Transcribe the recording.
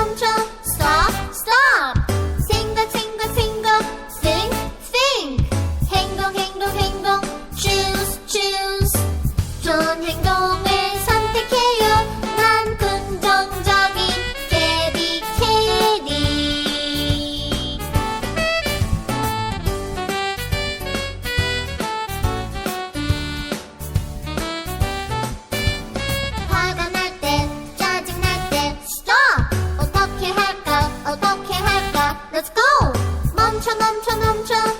control. Stop, stop. Single, single, single. Think, think. 행동, 행동, 행동. Choose, choose. 좋은 행동. 唱啊唱啊唱。